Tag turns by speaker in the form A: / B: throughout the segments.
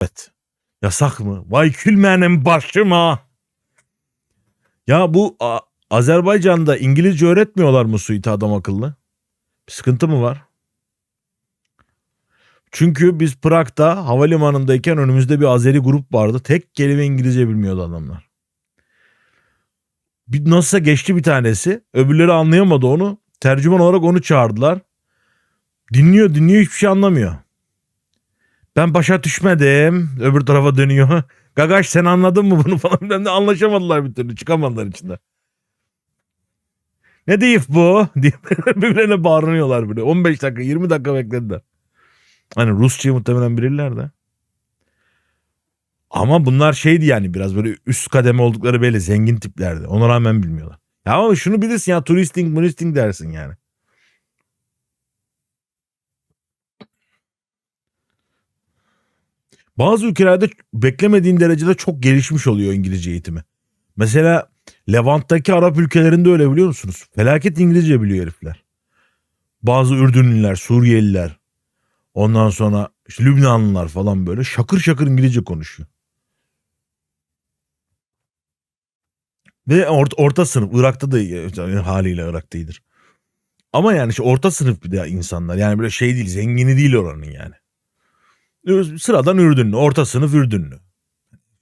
A: Evet. Yasak mı? Vay külmenim başıma. Ya bu A- Azerbaycan'da İngilizce öğretmiyorlar mı Suite adam akıllı? Bir sıkıntı mı var? Çünkü biz Prag'da havalimanındayken önümüzde bir Azeri grup vardı. Tek kelime İngilizce bilmiyordu adamlar. Bir nasılsa geçti bir tanesi. Öbürleri anlayamadı onu. Tercüman olarak onu çağırdılar. Dinliyor dinliyor hiçbir şey anlamıyor. Ben başa düşmedim. Öbür tarafa dönüyor. Gagaş sen anladın mı bunu falan. Ben de anlaşamadılar bir türlü. Çıkamadılar içinde. Ne deyip bu? diye birbirlerine bağırıyorlar böyle. 15 dakika 20 dakika beklediler. Hani Rusçayı muhtemelen bilirler de. Ama bunlar şeydi yani biraz böyle üst kademe oldukları belli zengin tiplerdi. Ona rağmen bilmiyorlar. Ya ama şunu bilirsin ya turisting turisting dersin yani. Bazı ülkelerde beklemediğin derecede çok gelişmiş oluyor İngilizce eğitimi. Mesela Levant'taki Arap ülkelerinde öyle biliyor musunuz? Felaket İngilizce biliyor herifler. Bazı Ürdünlüler, Suriyeliler, ondan sonra işte Lübnanlılar falan böyle şakır şakır İngilizce konuşuyor. Ve orta, orta sınıf Irak'ta da yani haliyle Irak'ta iyidir. Ama yani işte orta sınıf bir de insanlar. Yani böyle şey değil zengini değil oranın yani. Sıradan Ürdünlü, orta sınıf Ürdünlü.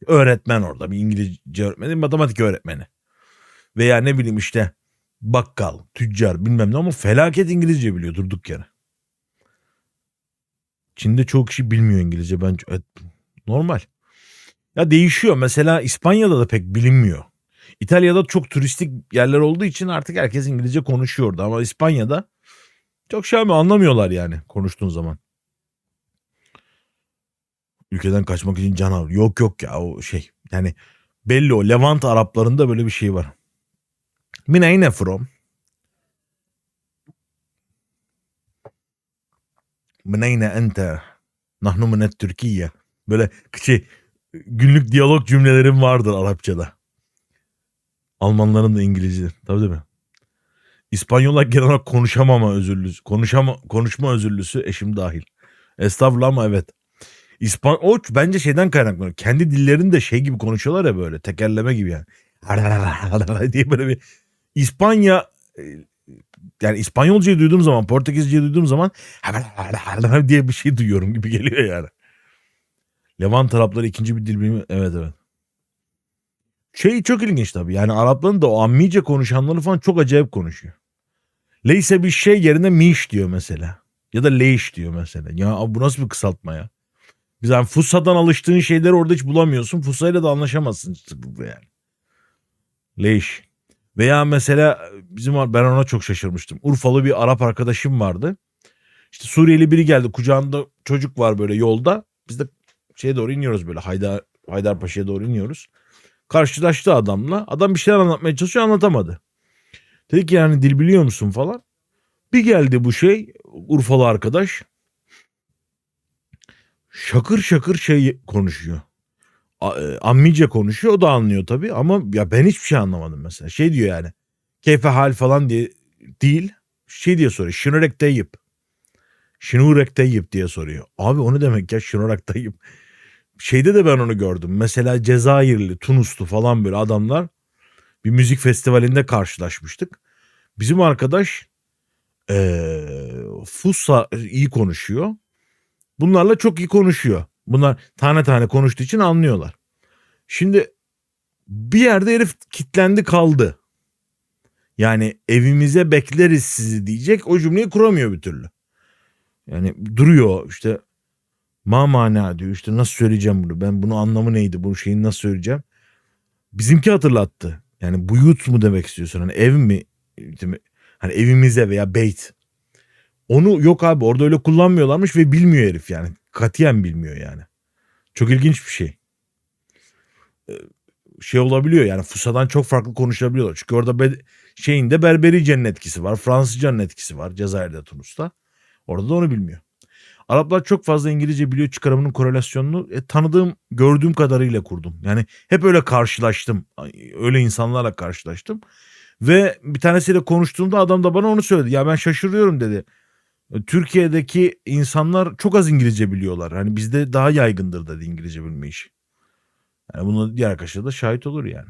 A: Öğretmen orada bir İngilizce öğretmeni, matematik öğretmeni. Veya ne bileyim işte bakkal, tüccar bilmem ne ama felaket İngilizce biliyor durduk yere. Çin'de çoğu kişi bilmiyor İngilizce. Ben evet, normal. Ya değişiyor. Mesela İspanya'da da pek bilinmiyor. İtalya'da çok turistik yerler olduğu için artık herkes İngilizce konuşuyordu ama İspanya'da çok şey mi anlamıyorlar yani konuştuğun zaman. Ülkeden kaçmak için can al. Yok yok ya o şey. Yani belli o Levant Araplarında böyle bir şey var. Min ayne from? Min ayne ente? Nahnu minet Türkiye. Böyle şey günlük diyalog cümlelerim vardır Arapçada. Almanların da İngilizce. Tabii değil mi? İspanyollar genel konuşamama özürlüsü. Konuşama, konuşma özürlüsü eşim dahil. Estağfurullah ama evet. İspan o bence şeyden kaynaklanıyor. Kendi dillerinde şey gibi konuşuyorlar ya böyle tekerleme gibi yani. diye böyle bir İspanya e, yani İspanyolcayı duyduğum zaman Portekizceyi duyduğum zaman diye bir şey duyuyorum gibi geliyor yani. Levant Arapları ikinci bir dil bilimi evet evet. Şey çok ilginç tabii. Yani Arapların da o ammice konuşanları falan çok acayip konuşuyor. Leyse bir şey yerine miş diyor mesela. Ya da leiş diyor mesela. Ya bu nasıl bir kısaltma ya? Biz yani Fusa'dan alıştığın şeyleri orada hiç bulamıyorsun. Fusa'yla da anlaşamazsın sıklıkla yani. Leiş. Veya mesela bizim ben ona çok şaşırmıştım. Urfalı bir Arap arkadaşım vardı. İşte Suriyeli biri geldi. Kucağında çocuk var böyle yolda. Biz de şeye doğru iniyoruz böyle. Haydar, Haydarpaşa'ya doğru iniyoruz. Karşılaştı adamla. Adam bir şeyler anlatmaya çalışıyor anlatamadı. Dedi ki yani dil biliyor musun falan. Bir geldi bu şey Urfalı arkadaş. Şakır şakır şey konuşuyor. A- e, Ammice konuşuyor o da anlıyor tabii ama ya ben hiçbir şey anlamadım mesela. Şey diyor yani keyfe hal falan diye değil şey diye soruyor. Şınurek Tayyip. Şınurek Tayyip diye soruyor. Abi o ne demek ya Şınurek Tayyip. Şeyde de ben onu gördüm. Mesela Cezayirli, Tunuslu falan böyle adamlar bir müzik festivalinde karşılaşmıştık. Bizim arkadaş ee, Fusa iyi konuşuyor. Bunlarla çok iyi konuşuyor. Bunlar tane tane konuştuğu için anlıyorlar. Şimdi bir yerde herif kitlendi kaldı. Yani evimize bekleriz sizi diyecek o cümleyi kuramıyor bir türlü. Yani duruyor işte ma mana diyor işte nasıl söyleyeceğim bunu ben bunu anlamı neydi bu şeyin nasıl söyleyeceğim. Bizimki hatırlattı. Yani buyut mu demek istiyorsun hani ev mi hani evimize veya beyt. Onu yok abi orada öyle kullanmıyorlarmış ve bilmiyor herif yani. Katiyen bilmiyor yani. Çok ilginç bir şey. Şey olabiliyor yani Fusa'dan çok farklı konuşabiliyorlar. Çünkü orada be, şeyinde Berberice'nin etkisi var. Fransızcanın etkisi var Cezayir'de Tunus'ta. Orada da onu bilmiyor. Araplar çok fazla İngilizce biliyor çıkarımının korelasyonunu e, tanıdığım gördüğüm kadarıyla kurdum. Yani hep öyle karşılaştım. Öyle insanlarla karşılaştım. Ve bir tanesiyle konuştuğumda adam da bana onu söyledi. Ya ben şaşırıyorum dedi. E, Türkiye'deki insanlar çok az İngilizce biliyorlar. Hani bizde daha yaygındır dedi İngilizce bilme işi. Yani bunu diğer arkadaşlar da şahit olur yani.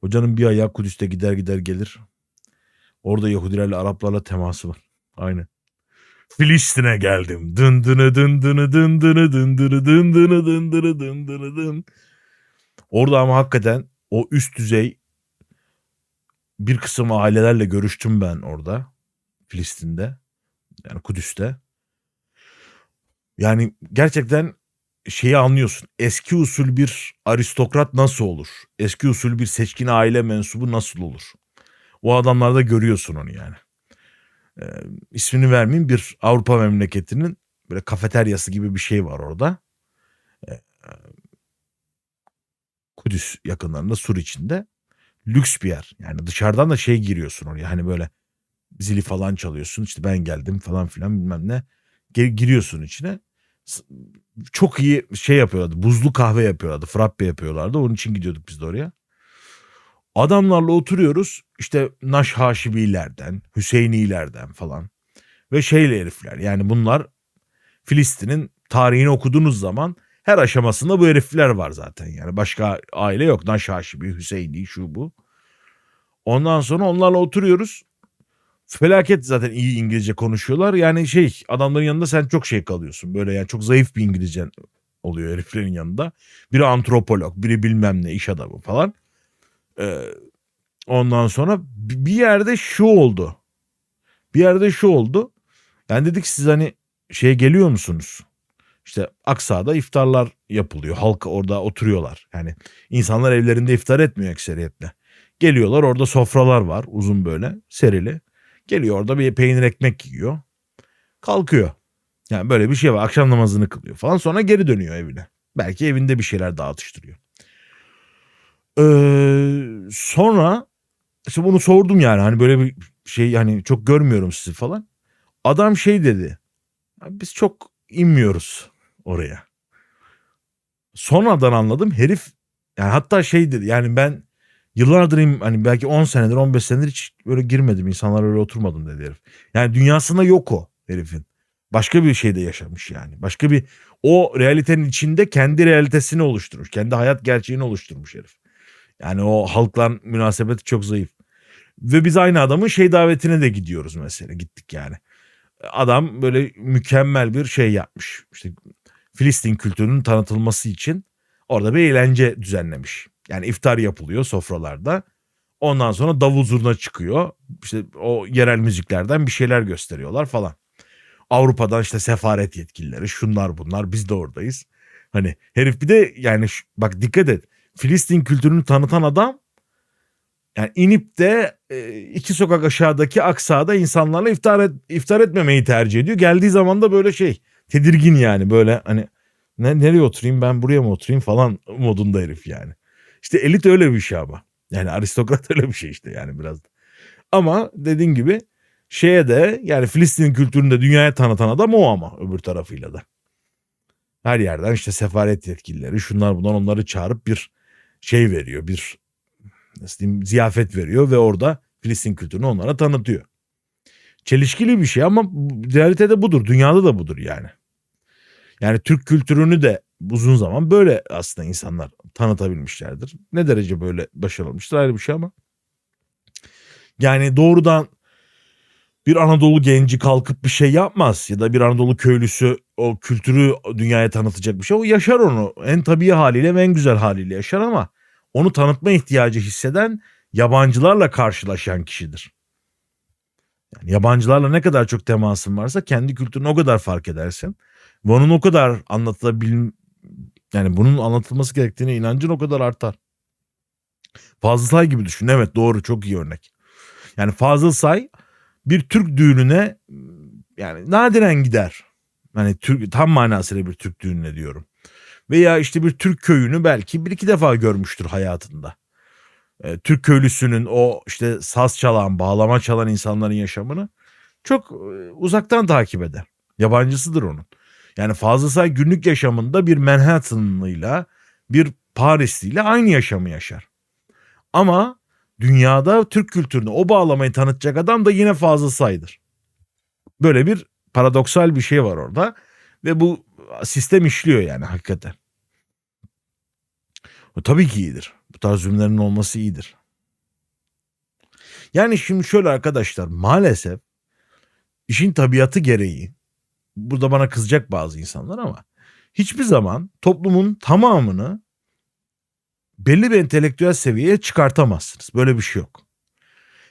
A: Hocanın bir ayağı Kudüs'te gider gider gelir. Orada Yahudilerle Araplarla teması var. Aynen. Filistin'e geldim. Dın dını dın dını dın dını dın dını dın dını dın dını dın dını dın. Orada ama hakikaten o üst düzey bir kısım ailelerle görüştüm ben orada. Filistin'de. Yani Kudüs'te. Yani gerçekten şeyi anlıyorsun. Eski usul bir aristokrat nasıl olur? Eski usul bir seçkin aile mensubu nasıl olur? O adamlarda görüyorsun onu yani. Ee, ismini vermeyeyim bir Avrupa memleketinin böyle kafeteryası gibi bir şey var orada. Ee, Kudüs yakınlarında Sur içinde. Lüks bir yer. Yani dışarıdan da şey giriyorsun oraya. Hani böyle zili falan çalıyorsun. İşte ben geldim falan filan bilmem ne. Gir- giriyorsun içine. Çok iyi şey yapıyorlardı. Buzlu kahve yapıyorlardı. Frappe yapıyorlardı. Onun için gidiyorduk biz de oraya. Adamlarla oturuyoruz. İşte Naş Haşimilerden, Hüseyinilerden falan. Ve şeyle herifler. Yani bunlar Filistin'in tarihini okuduğunuz zaman her aşamasında bu herifler var zaten. Yani başka aile yok. Naş Haşimi, Hüseyini, şu bu. Ondan sonra onlarla oturuyoruz. Felaket zaten iyi İngilizce konuşuyorlar. Yani şey adamların yanında sen çok şey kalıyorsun. Böyle yani çok zayıf bir İngilizcen oluyor heriflerin yanında. Biri antropolog, biri bilmem ne iş adamı falan. Ee, ondan sonra bi- bir yerde şu oldu. Bir yerde şu oldu. Yani dedik siz hani şeye geliyor musunuz? İşte Aksa'da iftarlar yapılıyor. Halk orada oturuyorlar. Yani insanlar evlerinde iftar etmiyor ekseriyetle. Geliyorlar orada sofralar var uzun böyle serili. Geliyor orada bir peynir ekmek yiyor. Kalkıyor. Yani böyle bir şey var. Akşam namazını kılıyor falan. Sonra geri dönüyor evine. Belki evinde bir şeyler daha atıştırıyor. Ee, sonra işte bunu sordum yani. Hani böyle bir şey hani çok görmüyorum sizi falan. Adam şey dedi. "Abi Biz çok inmiyoruz oraya. Sonradan anladım herif yani hatta şey dedi yani ben yıllardır hani belki 10 senedir 15 senedir hiç böyle girmedim insanlar öyle oturmadım dedi herif. Yani dünyasında yok o herifin. Başka bir şeyde yaşamış yani. Başka bir o realitenin içinde kendi realitesini oluşturmuş. Kendi hayat gerçeğini oluşturmuş herif. Yani o halkla münasebeti çok zayıf. Ve biz aynı adamın şey davetine de gidiyoruz mesela. Gittik yani. Adam böyle mükemmel bir şey yapmış. İşte Filistin kültürünün tanıtılması için orada bir eğlence düzenlemiş. Yani iftar yapılıyor sofralarda. Ondan sonra davul zurna çıkıyor. İşte o yerel müziklerden bir şeyler gösteriyorlar falan. Avrupa'dan işte sefaret yetkilileri şunlar bunlar biz de oradayız. Hani herif bir de yani şu- bak dikkat et. Filistin kültürünü tanıtan adam yani inip de e, iki sokak aşağıdaki aksada insanlarla iftar, et, iftar etmemeyi tercih ediyor. Geldiği zaman da böyle şey tedirgin yani böyle hani ne, nereye oturayım ben buraya mı oturayım falan modunda herif yani. İşte elit öyle bir şey ama. Yani aristokrat öyle bir şey işte yani biraz. da. Ama dediğin gibi şeye de yani Filistin kültürünü de dünyaya tanıtan adam o ama öbür tarafıyla da. Her yerden işte sefaret yetkilileri şunlar bunlar onları çağırıp bir şey veriyor. Bir nasıl diyeyim ziyafet veriyor ve orada Filistin kültürünü onlara tanıtıyor. Çelişkili bir şey ama realitede budur. Dünyada da budur yani. Yani Türk kültürünü de uzun zaman böyle aslında insanlar tanıtabilmişlerdir. Ne derece böyle başarılmıştır ayrı bir şey ama. Yani doğrudan bir Anadolu genci kalkıp bir şey yapmaz ya da bir Anadolu köylüsü o kültürü dünyaya tanıtacak bir şey. O yaşar onu en tabii haliyle ve en güzel haliyle yaşar ama onu tanıtma ihtiyacı hisseden yabancılarla karşılaşan kişidir. Yani yabancılarla ne kadar çok temasın varsa kendi kültürünü o kadar fark edersin. Ve onun o kadar anlatılabil yani bunun anlatılması gerektiğine inancın o kadar artar. Fazıl Say gibi düşün. Evet doğru çok iyi örnek. Yani Fazıl Say bir Türk düğününe yani nadiren gider. Hani Türk, tam manasıyla bir Türk düğününe diyorum. Veya işte bir Türk köyünü belki bir iki defa görmüştür hayatında. Ee, Türk köylüsünün o işte saz çalan, bağlama çalan insanların yaşamını çok e, uzaktan takip eder. Yabancısıdır onun. Yani Fazıl Say günlük yaşamında bir Manhattanlıyla bir Parisliyle aynı yaşamı yaşar. Ama dünyada Türk kültürünü o bağlamayı tanıtacak adam da yine Fazıl Say'dır. Böyle bir paradoksal bir şey var orada ve bu sistem işliyor yani hakikaten. O tabii ki iyidir. Bu tarz cümlelerin olması iyidir. Yani şimdi şöyle arkadaşlar maalesef işin tabiatı gereği burada bana kızacak bazı insanlar ama hiçbir zaman toplumun tamamını belli bir entelektüel seviyeye çıkartamazsınız. Böyle bir şey yok.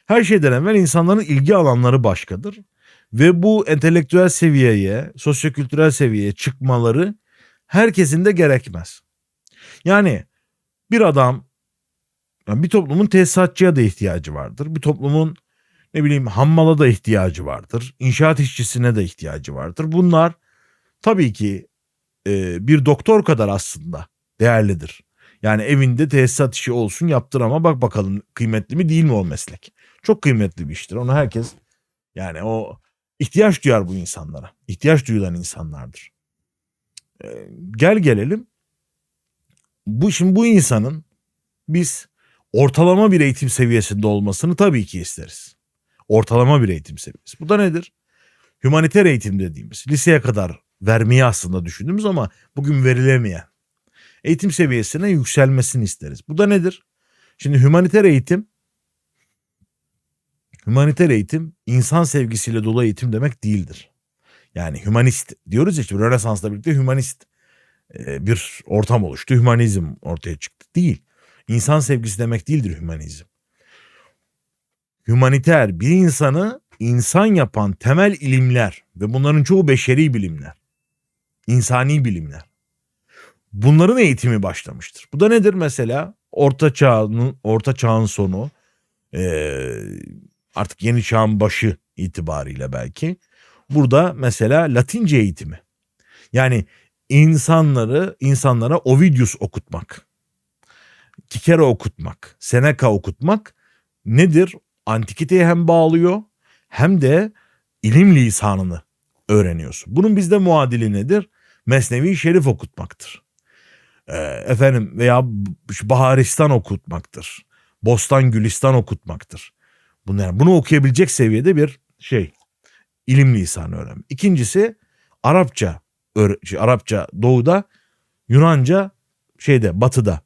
A: Her şeyden evvel insanların ilgi alanları başkadır ve bu entelektüel seviyeye, sosyokültürel seviyeye çıkmaları herkesin de gerekmez. Yani bir adam yani bir toplumun tesisatçıya da ihtiyacı vardır. Bir toplumun ne bileyim hammala da ihtiyacı vardır. İnşaat işçisine de ihtiyacı vardır. Bunlar tabii ki e, bir doktor kadar aslında değerlidir. Yani evinde tesisat işi olsun yaptır ama bak bakalım kıymetli mi değil mi o meslek. Çok kıymetli bir iştir. Onu herkes yani o ihtiyaç duyar bu insanlara. İhtiyaç duyulan insanlardır. E, gel gelelim. Bu şimdi bu insanın biz ortalama bir eğitim seviyesinde olmasını tabii ki isteriz. Ortalama bir eğitim seviyesi. Bu da nedir? Humaniter eğitim dediğimiz liseye kadar vermeyi aslında düşündüğümüz ama bugün verilemeyen eğitim seviyesine yükselmesini isteriz. Bu da nedir? Şimdi humaniter eğitim humaniter eğitim insan sevgisiyle dolu eğitim demek değildir. Yani humanist diyoruz ya işte Rönesans'la birlikte humanist e, bir ortam oluştu. Hümanizm ortaya çıktı. Değil. İnsan sevgisi demek değildir hümanizm. Humaniter bir insanı insan yapan temel ilimler ve bunların çoğu beşeri bilimler. insani bilimler. Bunların eğitimi başlamıştır. Bu da nedir mesela? Orta çağın, orta çağın sonu, artık yeni çağın başı itibariyle belki. Burada mesela Latince eğitimi. Yani insanları insanlara Ovidius okutmak. Kikera okutmak, Seneca okutmak nedir? Antikiteye hem bağlıyor hem de ilim lisanını öğreniyorsun. Bunun bizde muadili nedir? Mesnevi Şerif okutmaktır. Ee, efendim veya Baharistan okutmaktır. Bostan Gülistan okutmaktır. Bunlar, bunu okuyabilecek seviyede bir şey. ilim lisanı öğrenmek. İkincisi Arapça. Şey, Arapça doğuda, Yunanca şeyde batıda.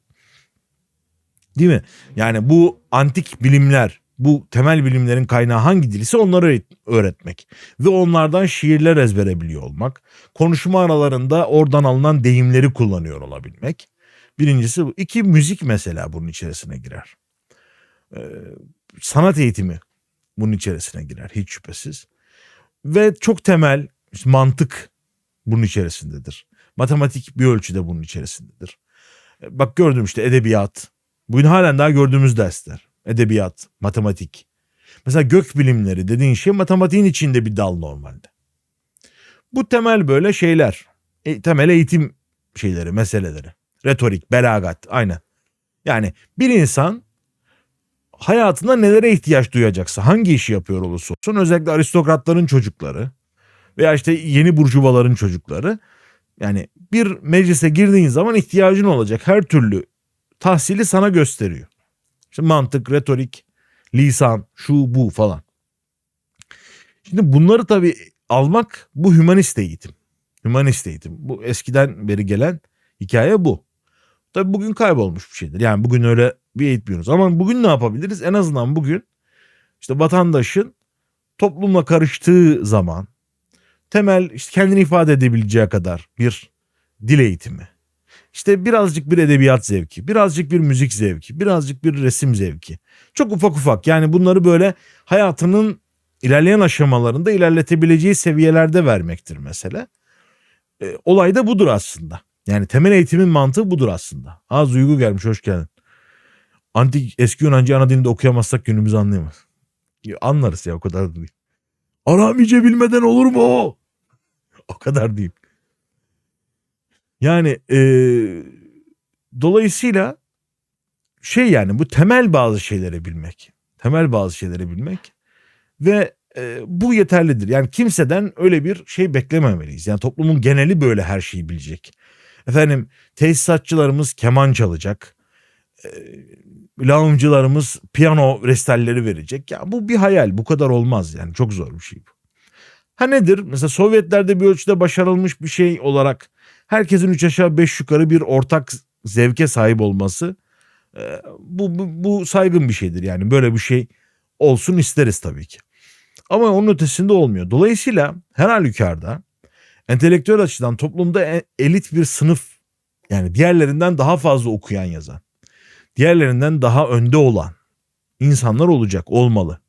A: Değil mi? Yani bu antik bilimler, bu temel bilimlerin kaynağı hangi dil ise onları öğretmek. Ve onlardan şiirler ezbere biliyor olmak. Konuşma aralarında oradan alınan deyimleri kullanıyor olabilmek. Birincisi bu. İki müzik mesela bunun içerisine girer. Ee, sanat eğitimi bunun içerisine girer hiç şüphesiz. Ve çok temel mantık bunun içerisindedir. Matematik bir ölçüde bunun içerisindedir. Ee, bak gördüm işte edebiyat, Bugün halen daha gördüğümüz dersler. Edebiyat, matematik. Mesela gök bilimleri dediğin şey matematiğin içinde bir dal normalde. Bu temel böyle şeyler. E, temel eğitim şeyleri, meseleleri. Retorik, belagat, aynen. Yani bir insan hayatında nelere ihtiyaç duyacaksa, hangi işi yapıyor olursa olsun, özellikle aristokratların çocukları veya işte yeni burjuvaların çocukları, yani bir meclise girdiğin zaman ihtiyacın olacak her türlü tahsili sana gösteriyor. İşte mantık, retorik, lisan, şu bu falan. Şimdi bunları tabii almak bu hümanist eğitim. Hümanist eğitim. Bu eskiden beri gelen hikaye bu. Tabii bugün kaybolmuş bir şeydir. Yani bugün öyle bir eğitmiyoruz. Ama bugün ne yapabiliriz? En azından bugün işte vatandaşın toplumla karıştığı zaman temel işte kendini ifade edebileceği kadar bir dil eğitimi işte birazcık bir edebiyat zevki, birazcık bir müzik zevki, birazcık bir resim zevki. Çok ufak ufak yani bunları böyle hayatının ilerleyen aşamalarında ilerletebileceği seviyelerde vermektir mesela. E, olay da budur aslında. Yani temel eğitimin mantığı budur aslında. Az Duygu gelmiş hoş geldin. Antik eski Yunanca ana dilinde okuyamazsak günümüzü anlayamaz. Anlarız ya o kadar değil. Aramice bilmeden olur mu o? O kadar değil. Yani e, dolayısıyla şey yani bu temel bazı şeyleri bilmek. Temel bazı şeyleri bilmek ve e, bu yeterlidir. Yani kimseden öyle bir şey beklememeliyiz. Yani toplumun geneli böyle her şeyi bilecek. Efendim tesisatçılarımız keman çalacak. E, lağımcılarımız piyano restalleri verecek. Ya bu bir hayal. Bu kadar olmaz yani. Çok zor bir şey bu. Ha nedir? Mesela Sovyetlerde bir ölçüde başarılmış bir şey olarak herkesin üç aşağı beş yukarı bir ortak zevke sahip olması e, bu, bu, bu saygın bir şeydir. Yani böyle bir şey olsun isteriz tabii ki. Ama onun ötesinde olmuyor. Dolayısıyla her halükarda entelektüel açıdan toplumda e- elit bir sınıf yani diğerlerinden daha fazla okuyan yazan, diğerlerinden daha önde olan insanlar olacak, olmalı.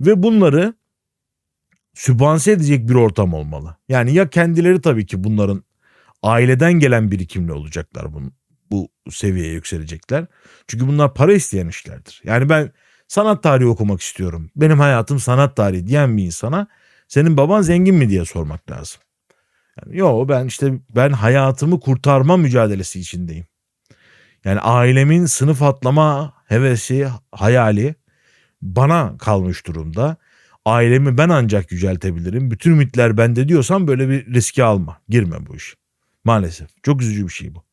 A: Ve bunları sübvanse edecek bir ortam olmalı. Yani ya kendileri tabii ki bunların aileden gelen birikimle olacaklar bunu, bu seviyeye yükselecekler. Çünkü bunlar para isteyen işlerdir. Yani ben sanat tarihi okumak istiyorum. Benim hayatım sanat tarihi diyen bir insana senin baban zengin mi diye sormak lazım. Yani, Yo ben işte ben hayatımı kurtarma mücadelesi içindeyim. Yani ailemin sınıf atlama hevesi, hayali bana kalmış durumda. Ailemi ben ancak yüceltebilirim. Bütün ümitler bende diyorsan böyle bir riske alma. Girme bu iş. Maalesef. Çok üzücü bir şey bu.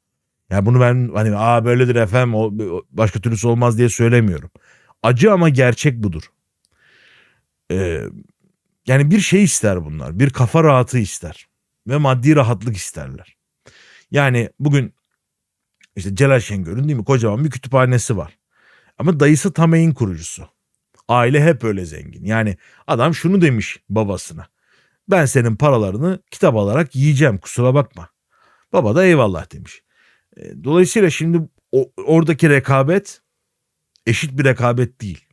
A: Yani bunu ben hani aa böyledir efendim o, başka türlüsü olmaz diye söylemiyorum. Acı ama gerçek budur. Ee, yani bir şey ister bunlar. Bir kafa rahatı ister. Ve maddi rahatlık isterler. Yani bugün işte Celal Şengör'ün değil mi kocaman bir kütüphanesi var. Ama dayısı Tameyin kurucusu. Aile hep öyle zengin. Yani adam şunu demiş babasına. Ben senin paralarını kitap alarak yiyeceğim kusura bakma. Baba da eyvallah demiş. E, Dolayısıyla şimdi oradaki rekabet eşit bir rekabet değil.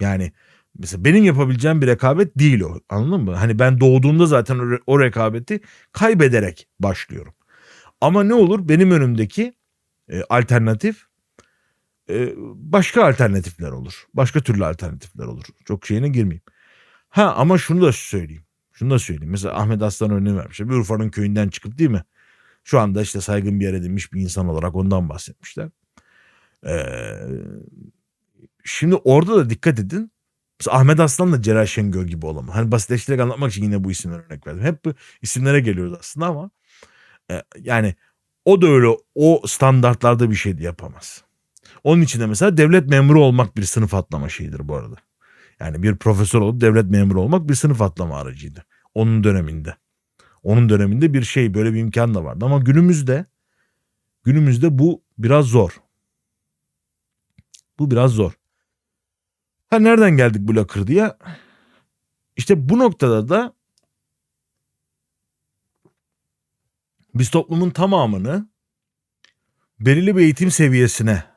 A: Yani mesela benim yapabileceğim bir rekabet değil o. Anladın mı? Hani ben doğduğumda zaten o rekabeti kaybederek başlıyorum. Ama ne olur benim önümdeki e, alternatif e, başka alternatifler olur. Başka türlü alternatifler olur. Çok şeyine girmeyeyim. Ha ama şunu da söyleyeyim. Şunu da söyleyeyim. Mesela Ahmet Aslan örneği vermişler. Bir Urfa'nın köyünden çıkıp değil mi? Şu anda işte saygın bir yer edinmiş bir insan olarak ondan bahsetmişler. Ee, şimdi orada da dikkat edin. Mesela Ahmet Aslan da Celal Şengör gibi olamaz. Hani basitleştirerek anlatmak için yine bu isimler örnek verdim. Hep bu isimlere geliyoruz aslında ama e, yani o da öyle o standartlarda bir şey de yapamaz. Onun için de mesela devlet memuru olmak bir sınıf atlama şeyidir bu arada. Yani bir profesör olup devlet memuru olmak bir sınıf atlama aracıydı. Onun döneminde. Onun döneminde bir şey böyle bir imkan da vardı. Ama günümüzde günümüzde bu biraz zor. Bu biraz zor. Ha nereden geldik bu lakırdıya? İşte bu noktada da biz toplumun tamamını belirli bir eğitim seviyesine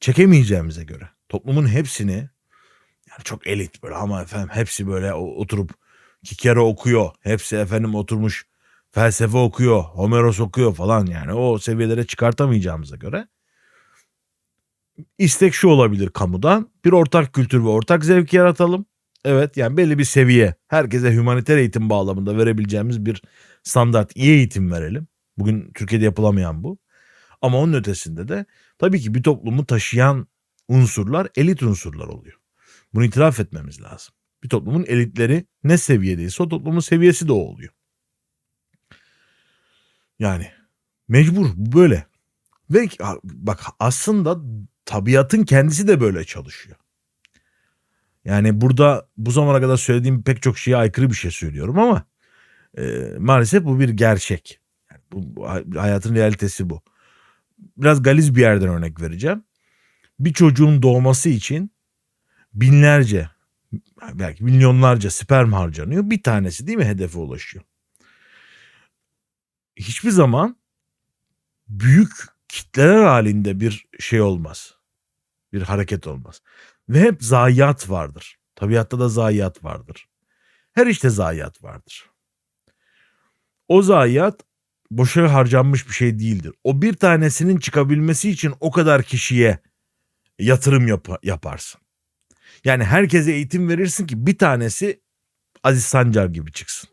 A: çekemeyeceğimize göre toplumun hepsini yani çok elit böyle ama efendim hepsi böyle oturup iki kere okuyor. Hepsi efendim oturmuş felsefe okuyor, Homeros okuyor falan yani o seviyelere çıkartamayacağımıza göre istek şu olabilir kamudan bir ortak kültür ve ortak zevk yaratalım. Evet yani belli bir seviye herkese humaniter eğitim bağlamında verebileceğimiz bir standart iyi eğitim verelim. Bugün Türkiye'de yapılamayan bu. Ama onun ötesinde de tabii ki bir toplumu taşıyan unsurlar elit unsurlar oluyor. Bunu itiraf etmemiz lazım. Bir toplumun elitleri ne seviyedeyse o toplumun seviyesi de o oluyor. Yani mecbur bu böyle. Ve bak aslında tabiatın kendisi de böyle çalışıyor. Yani burada bu zamana kadar söylediğim pek çok şeye aykırı bir şey söylüyorum ama e, maalesef bu bir gerçek. Yani bu, bu hayatın realitesi bu. Biraz galiz bir yerden örnek vereceğim. Bir çocuğun doğması için binlerce belki milyonlarca sperm harcanıyor. Bir tanesi değil mi hedefe ulaşıyor. Hiçbir zaman büyük kitleler halinde bir şey olmaz. Bir hareket olmaz. Ve hep zayiat vardır. Tabiatta da zayiat vardır. Her işte zayiat vardır. O zayiat boşa harcanmış bir şey değildir. O bir tanesinin çıkabilmesi için o kadar kişiye yatırım yap- yaparsın. Yani herkese eğitim verirsin ki bir tanesi Aziz Sancar gibi çıksın.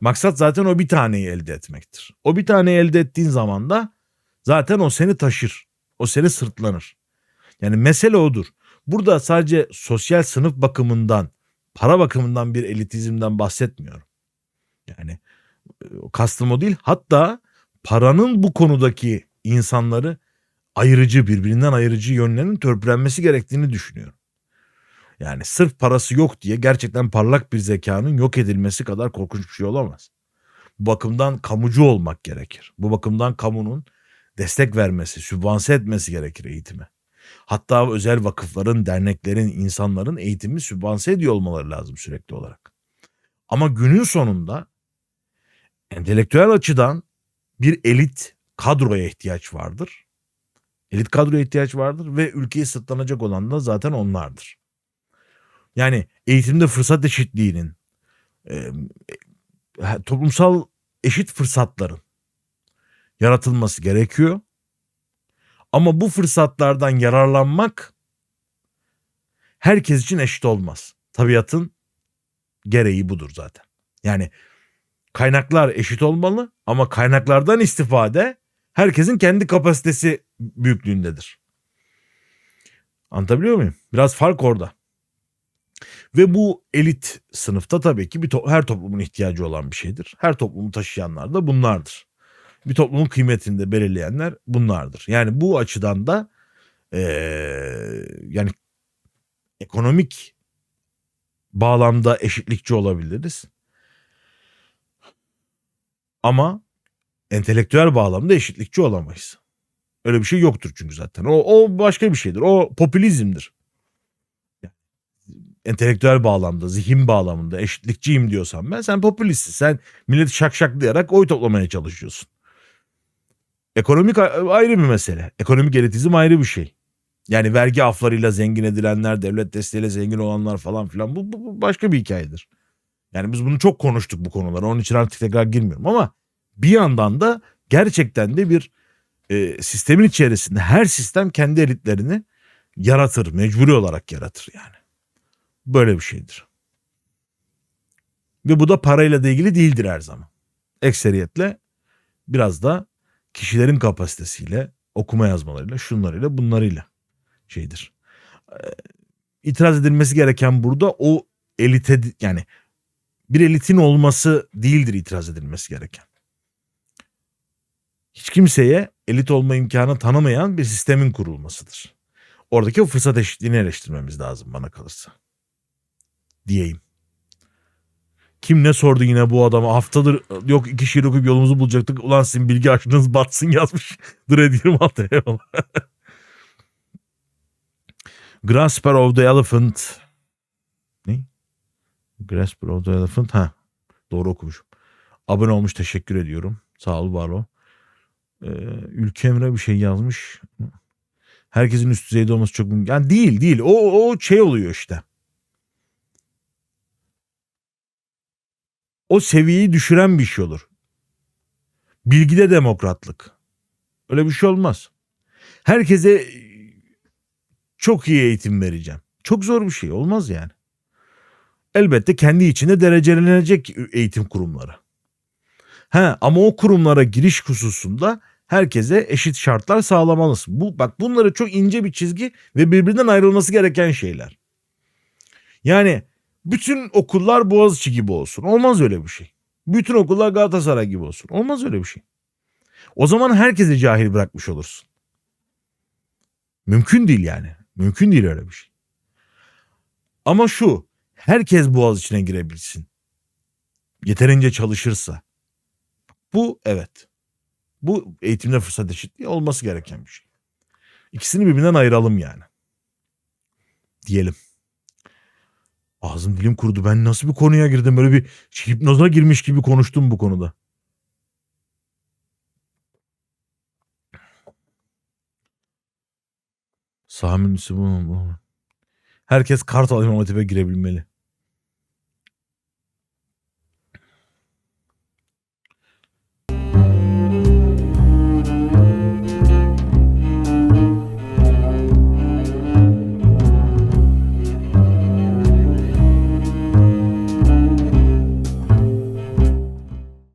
A: Maksat zaten o bir taneyi elde etmektir. O bir taneyi elde ettiğin zaman da zaten o seni taşır. O seni sırtlanır. Yani mesele odur. Burada sadece sosyal sınıf bakımından, para bakımından bir elitizmden bahsetmiyorum. Yani kastım o değil. Hatta paranın bu konudaki insanları ayırıcı, birbirinden ayırıcı yönlerinin törpülenmesi gerektiğini düşünüyorum. Yani sırf parası yok diye gerçekten parlak bir zekanın yok edilmesi kadar korkunç bir şey olamaz. Bu bakımdan kamucu olmak gerekir. Bu bakımdan kamunun destek vermesi, sübvanse etmesi gerekir eğitime. Hatta özel vakıfların, derneklerin, insanların eğitimi sübvanse ediyor olmaları lazım sürekli olarak. Ama günün sonunda entelektüel açıdan bir elit kadroya ihtiyaç vardır. Elit kadroya ihtiyaç vardır ve ülkeyi sırtlanacak olan da zaten onlardır. Yani eğitimde fırsat eşitliğinin, e, e, toplumsal eşit fırsatların yaratılması gerekiyor. Ama bu fırsatlardan yararlanmak herkes için eşit olmaz. Tabiatın gereği budur zaten. Yani kaynaklar eşit olmalı ama kaynaklardan istifade herkesin kendi kapasitesi büyüklüğündedir. Anlatabiliyor muyum? Biraz fark orada. Ve bu elit sınıfta tabii ki bir to- her toplumun ihtiyacı olan bir şeydir. Her toplumu taşıyanlar da bunlardır. Bir toplumun kıymetini de belirleyenler bunlardır. Yani bu açıdan da eee, yani ekonomik bağlamda eşitlikçi olabiliriz. Ama entelektüel bağlamda eşitlikçi olamayız. Öyle bir şey yoktur çünkü zaten. O, o başka bir şeydir. O popülizmdir. Entelektüel bağlamda, zihin bağlamında eşitlikçiyim diyorsan ben sen popülistsin. Sen milleti şakşaklayarak oy toplamaya çalışıyorsun. Ekonomik ayrı bir mesele. Ekonomik elitizm ayrı bir şey. Yani vergi aflarıyla zengin edilenler, devlet desteğiyle zengin olanlar falan filan bu, bu, bu başka bir hikayedir. Yani biz bunu çok konuştuk bu konuları. Onun için artık tekrar girmiyorum ama bir yandan da gerçekten de bir e, sistemin içerisinde her sistem kendi elitlerini yaratır. Mecburi olarak yaratır yani. Böyle bir şeydir. Ve bu da parayla da ilgili değildir her zaman. Ekseriyetle biraz da kişilerin kapasitesiyle, okuma yazmalarıyla, şunlarıyla, bunlarıyla şeydir. Ee, itiraz edilmesi gereken burada o elite yani bir elitin olması değildir itiraz edilmesi gereken. Hiç kimseye elit olma imkanı tanımayan bir sistemin kurulmasıdır. Oradaki fırsat eşitliğini eleştirmemiz lazım bana kalırsa. Diyeyim. Kim ne sordu yine bu adama haftadır yok iki şiir okuyup yolumuzu bulacaktık. Ulan sizin bilgi aşkınız batsın yazmış. Dur 26 eyvallah. Grasper of the Elephant. Ne? Grasper of the Elephant. Ha. Doğru okumuşum. Abone olmuş teşekkür ediyorum. Sağ ol var ol. Ee, Ülke bir şey yazmış. Herkesin üst düzeyde olması çok mümkün. Yani değil değil. O, o şey oluyor işte. O seviyeyi düşüren bir şey olur. Bilgide demokratlık. Öyle bir şey olmaz. Herkese çok iyi eğitim vereceğim. Çok zor bir şey olmaz yani. Elbette kendi içinde derecelenecek eğitim kurumları. Ha ama o kurumlara giriş hususunda herkese eşit şartlar sağlamalısın. Bu bak bunları çok ince bir çizgi ve birbirinden ayrılması gereken şeyler. Yani bütün okullar Boğaziçi gibi olsun. Olmaz öyle bir şey. Bütün okullar Galatasaray gibi olsun. Olmaz öyle bir şey. O zaman herkesi cahil bırakmış olursun. Mümkün değil yani. Mümkün değil öyle bir şey. Ama şu, herkes boğaz içine girebilsin. Yeterince çalışırsa. Bu evet. Bu eğitimde fırsat eşitliği olması gereken bir şey. İkisini birbirinden ayıralım yani. Diyelim. Ağzım dilim kurudu. Ben nasıl bir konuya girdim? Böyle bir hipnoza girmiş gibi konuştum bu konuda. Sami Müslüman. Herkes Kartal İmam Hatip'e girebilmeli.